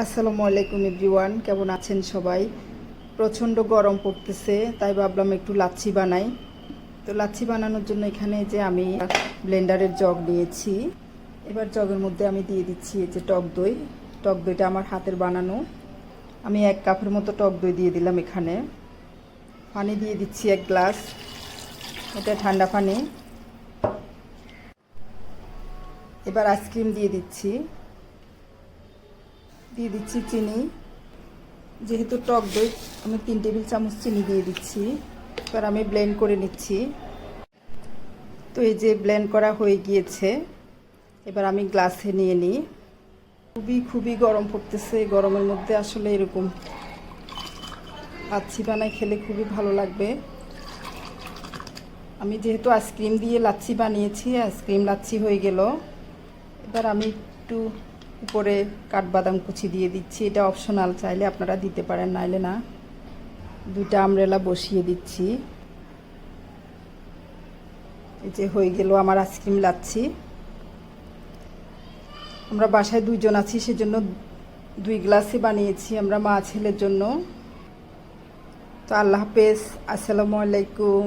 আসসালামু আলাইকুম এভরিওয়ান, কেমন আছেন সবাই? প্রচণ্ড গরম পড়তেছে, তাই ভাবলাম একটু লাচ্ছি বানাই। তো লাচ্ছি বানানোর জন্য এখানে যে আমি ব্লেন্ডারের জগ নিয়েছি, এবার জগের মধ্যে আমি দিয়ে দিচ্ছি এই যে টক দই। টক দইটা আমার হাতের বানানো। আমি এক কাপের মতো টক দই দিয়ে দিলাম এখানে। পানি দিয়ে দিচ্ছি এক গ্লাস। এটা ঠান্ডা পানি। এবার আইসক্রিম দিয়ে দিচ্ছি। দিয়ে দিচ্ছি চিনি। যেহেতু টক দই, আমি তিন টেবিল চামচ চিনি দিয়ে দিচ্ছি। এবার আমি ব্লেন্ড করে নিচ্ছি। তো এই যে ব্লেন্ড করা হয়ে গিয়েছে, এবার আমি গ্লাসে নিয়ে নিই। খুবই খুবই গরম পড়তেছে গরমের মধ্যে আসলে এরকম লাচ্ছি বানাই খেলে খুবই ভালো লাগবে। আমি যেহেতু আইসক্রিম দিয়ে লাচ্ছি বানিয়েছি আইসক্রিম লাচ্ছি হয়ে গেল। এবার আমি একটু উপরে কাঠবাদাম কুচি দিয়ে দিচ্ছি। এটা অপশনাল চাইলে আপনারা দিতে পারেন, নাইলে না। দুইটা আমরেলা বসিয়ে দিচ্ছি। এই যে হয়ে গেল আমার আইসক্রিম লাচ্ছি। আমরা বাসায় দুইজন আছি, সেজন্য দুই গ্লাসই বানিয়েছি আমরা মা ছেলের জন্য। তো আল্লাহ হাফেজ, আসসালামু আলাইকুম।